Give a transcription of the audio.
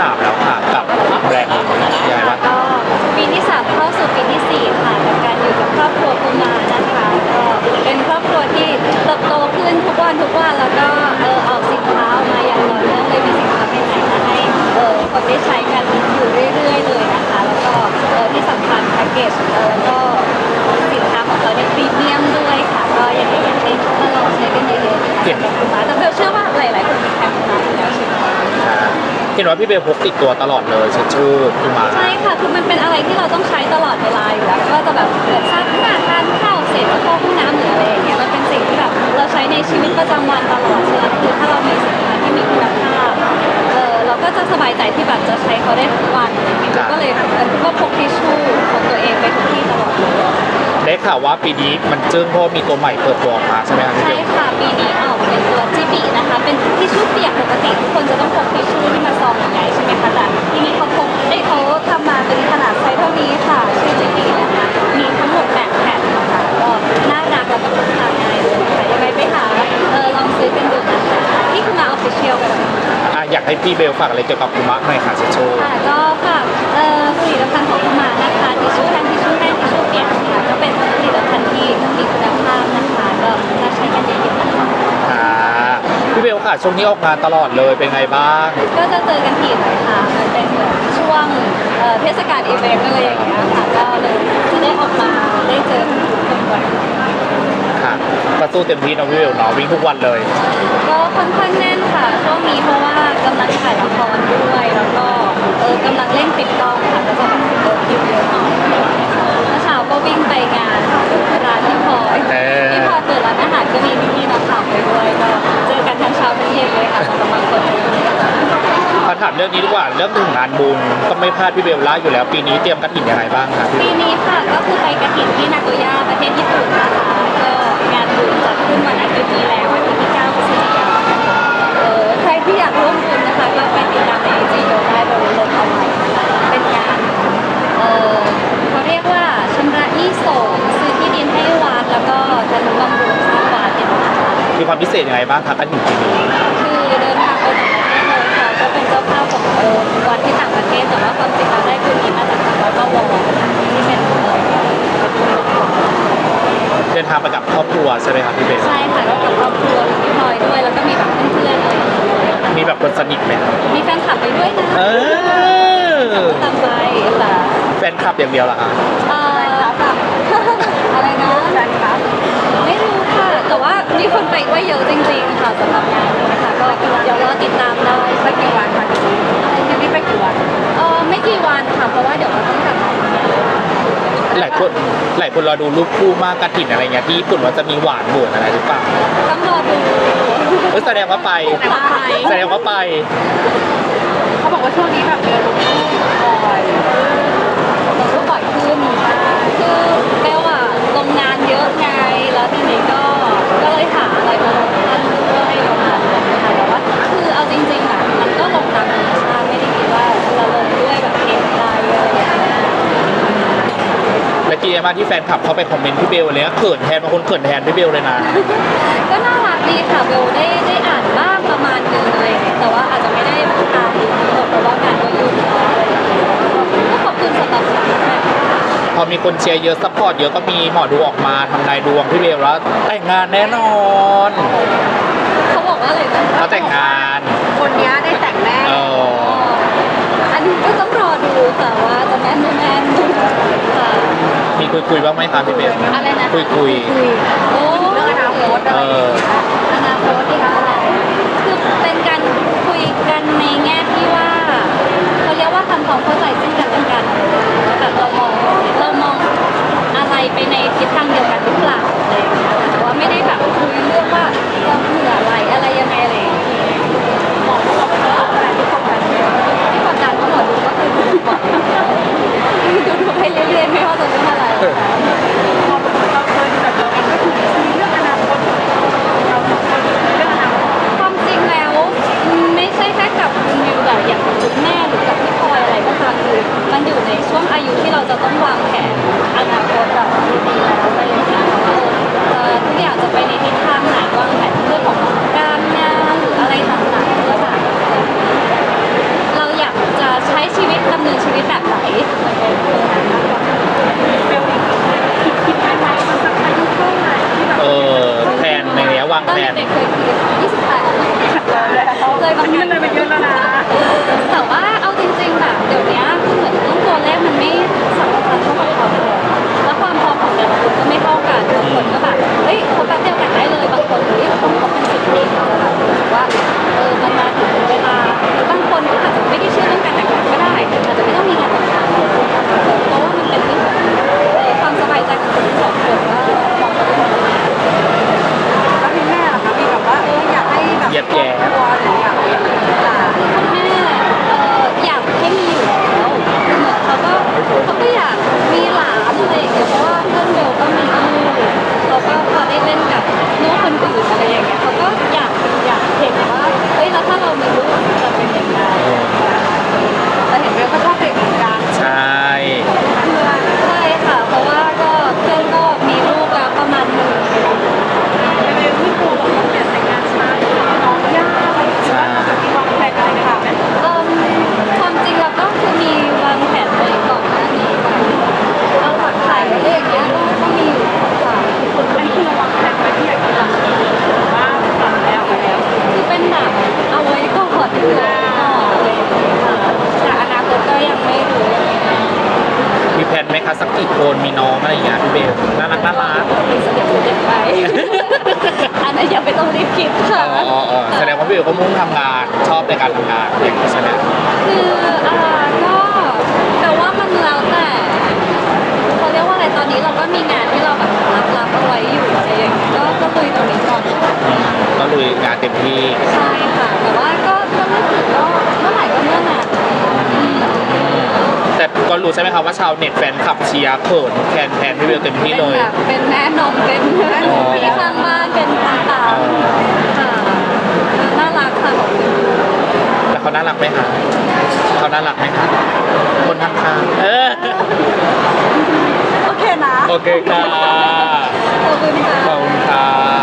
ลค่ะปีนี้ปีที่3แล้วค่ะกับแบรนด์นี้ยังไงบ้างก็ปีที่สามเข้าสู่ปีที่สี่ค่ะกับการอยู่กับครอบครัวกุมารนะคะก็เป็นครอบครัวที่เติบโตขึ้นทุกวันทุกวันแล้วก็เออออกสินค้าออกมาอย่างต่อเนื่องเลยมีสินค้าใหม่ๆมาให้เออคนได้ใช้กันอยู่เรื่อยๆเลยนะคะ แล้วก็เออที่สำคัญแพ็กเกจเออแล้วก็สินค้าของเราเนี่ยพรีเมียมด้วยค่ะก็ยังไงอยากให้มาลองใช้กันเยอะๆนะคะสำหรับกุมารแต่เบลเชื่อว่า เห็นว่าพี่เบลพกติดตัวตลอดเลยเช็ดชื่อคือมาใช่ค่ะคือมันเป็นอะไรที่เราต้องใช้ตลอดเวลาอยู่แล้วก็จะแบบเกิดซักหน้าทานข้าวเสร็จแล้วเข้าห้องน้ำหรืออะไรอย่างเงี้ยมันเป็นสิ่งที่แบบเราใช้ในชีวิตประจำวันตลอดฉะนั้นคือถ้าเรามีสินค้าที่มีคุณภาพเออเราก็จะสบายใจที่แบบจะใช้เขาได้ทุกวันอะไรอย่างเงี้ยก็เลยเออก็พกทิชชู่ของตัวเองไปทุกที่ตลอดเลยได้ข่าวว่าปีนี้มันจึ้งเพราะว่ามีตัวใหม่เปิดตัวออกมาใช่ไหมครับพี่ใช่เบลค่ะปีนี้ออกเป็นตัวจิบีนะคะ เป็นทิชชู่เปียกปกติ เบลฝากอะไรเกี่ยวกับคุมะหน่อยค่ะเช็ดชื่อค่ะก็ฝากเอ่อผลิตภัณฑ์ของคุณมานะคะทิชชู่แห้งทิชชู่แห้งทิชชู่เปียกค่ะก็เป็นผลิตภัณฑ์ที่มีคุณภาพนะคะก็มาใช้กันเยอะๆนะคะค่ะพี่เบลค่ะช่วงนี้ออกงานตลอดเลยเป็นไงบ้าง ก็จะเจอกันถี่หน่อยค่ะมันเป็นเหมือนช่วงเอ่อเทศกาลอีเวนต์อะไรอย่างเงี้ยค่ะก็เลยจะได้ออกมาได้เจอทุกคนบ่อย ค่ะก็ สู้เต็มที่เนาะพี่เบลเนาะวิ่งทุกวันเลย ก็ค่อนข้างแน่นค่ะช่วงนี้เพราะว่ากำลังถ่ายละครด้วยแล้วก็เออกำลังเร่งปิดกล้องค่ะก็จะแบบเออคิวเยอะหน่อยเมื่อเช้าก็วิ่งไปงานร้านที่พลอยเออ ที่พลอยเปิดร้านอาหารก็มีพี่ๆนักข่าวไปด้วยก็เจอกันทั้งเช้าทั้งเย็นเลยค่ะสำหรับบางคนมาถามเรื่องนี้ดีกว่าเรื่องถึงงานบุญก็ไม่พลาดพี่เบลล่าอยู่แล้ว ปีนี้เตรียมกระถิ่นยังไงบ้างคะปีนี้ค่ะก็คือไปกระถิ่นที่นาโกย่าประเทศญี่ปุ่นนะคะก็งานบุญจัด ขึ้นวันอาทิตย์นี้แล้ววันที่9พฤศจิกายนนะคะเออใครที่อยากร่วมบุญนะคะก็ไปติดตามในไอจีเราได้บริเวณเอาไว้นะคะเป็นงานเออเขาเรียกว่าชำระหนี้สงฆ์ซื้อที่ดินให้วัดแล้วก็ทะนุบำรุงสร้างวัดเนี่ยนะคะ มีความพิเศษยังไงบ้างคะกระถิ่นปีนี้คือเดินทางไปต่างประเทศเลยค่ะก็เป็นเจ้าภาพของเออวัดที่ต่างประเทศแต่ว่าความจริงเราได้คืนนี้มาจากวัดบวรนะคะที่เป็นเออ เดินทางไปกับครอบครัวใช่ไหมครับพี่เบลใช่ค่ะก็กับครอบครัวมีพี่พลอยด้วย แล้วก็มีแบบเพื่อนๆอะไรอย่างเงี้ยมีแบบคนสนิทไหมครับมีแฟนคลับไปด้วยนะเออตามไปค่ะแฟนคลับอย่างเดียวเหรอคะเอ่อแบบอะไรนะแฟนคลับไม่รู้ค่ะ แต่ว่ามีคนไปด้วยเยอะ หลายคนหลายคนรอดูรูปคู่มากกระถิ่นอะไรเงี้ยที่ญี่ปุ่นว่าจะมีหวานบวกอะไรหรือเปล่าต้องรอดูเอ้ยแสดงว่าไปแต่ว่าไป แสดงว่าไป เขาบอกว่าช่วงนี้แบบเดินลงรูปบ่อยลงรูปบ่อยขึ้นคือเบลอะลงงานเยอะไงแล้วทีนี้ก็ก็เลยหาอะไรมาลงเพื่อให้ลงงานนะคะแต่ว่าคือเอาจริงๆอะมันก็ลงตามธรรมชาติไม่ได้คิดว่าจะลงด้วยแบบเกมใจอะไรอย่างเงี้ย และกีเอมากที่แฟนคลับเขาไปคอมเมนต์พี่เบลเลยนะเขินแทนบางคนเขินแทนพี่เบลเลยนะ ก็น่ารักดีค่ะเบลได้ได้อ่านบ้างประมาณนึงอะไรอย่างเงี้ยแต่ว่าอาจจะไม่ได้อ่านดูทั้งหมดเพราะว่างานก็ยุ่งอะไรอย่างเงี้ยก็ขอบคุณสำหรับสิ่งที่แฟนคลับพอมีคนเชียร์เยอะซัพพอร์ตเยอะก็มีหมอดูออกมาทำนายดวงพี่เบลแล้วแต่งงานแน่นอนเขาบอกว่าอะไรนะเขาแต่งงาน คนนี้ได้แต่งแน่นี้ก็ต้องรอดูค่ะว่าจะแม่นไม่แม่นค่ะ มี คุยคุยๆบ้างไหมคะพี่เบลอะไรนะคุยคุย โอ้เรื่องอนาคตเอออนาคตที่ค่ะคือเป็นการคุยกันในแง่ที่ว่าเขาเรียกว่าทำความเข้าใจซึ่งกันและกันแบบเรามองเรามองอะไรไปในทิศทางเดียวกันหรือเปล่าอะไรอย่างเงี้ยแต่ว่าไม่ได้แบบคุยเรื่องว่าจะเผื่ออะไรอะไรยังไงอะไรอย่างเงี้ยหมอเขาบอกว่าอะไรที่กดดันที่กดดันก็หมอดูก็คือดูก่อนดูดูไปเรื่อยๆไม่ว่าจะเรื่องอะไรค่ะ เราเคยแบบเดียวกันก็คือคุยเรื่องอนาคตเรา วางตอนแผน เด็กๆเคยคิด28เลยบางนี่มันเลยไปเยอะแล้วนะแต่ว่าเอาจริงๆแบบเดี๋ยวนี้คือเหมือนเรื่องตัวเลขมันไม่สำคัญเท่ากับความพอแล้วความพอของแต่ละคนก็ไม่เท่ากันบางคนก็แบบเฮ้ยเขาแป๊บเดียวแต่งได้เลยบางคนเฮ้ยต้องคบเป็นสิบปีแล้วแบบรู้สึกว่าเออมันมาถึงเวลา นไหมคะสักกี่คนมีน้องอะไรอย่างเงี้ยพี่เบลน่ารักน่ารักมีสเต็ปเด็กไป อันนั้นยังไม่ต้องรีบคิดค่ะ อ๋ออ๋อแสดงว่าพี่เบลก็มุ่งทำงานชอบในการทำงานอย่างนี้ใช่ไหม คืออ่าก็แต่ว่ามันแล้วแต่เขาเรียกว่าอะไรตอนนี้เราก็มีงานที่เราแบบรับรับเอาไว้อยู่อะไรอย่างเงี้ยก็ก็คุยตรงนี้ก่อน ก็ลุยงานเต็มที่ ใช่ค่ะ แต่ว่าก็ก็ไม่ถึงก็เมื่อไหร่ก็เมื่อนั้นอืม แต่ก็รู้ใช่ไหม คะว่าชาวเน็ตแฟนคลับเชียร์เขินแทนแทนพี่เบลเต็มที่เลยเป็นแบบเป็นแม่นมเป็นพี่ข้างบ้านเป็นต่างๆค่ะน่ารักค่ะขอบคุณแล้วเขาน่ารักไหมคะเขาน่ารักไหมคะคนข้างๆเออโอเคนะ โอเคค่ะขอบคุณค่ะ ขอบคุณค่ะ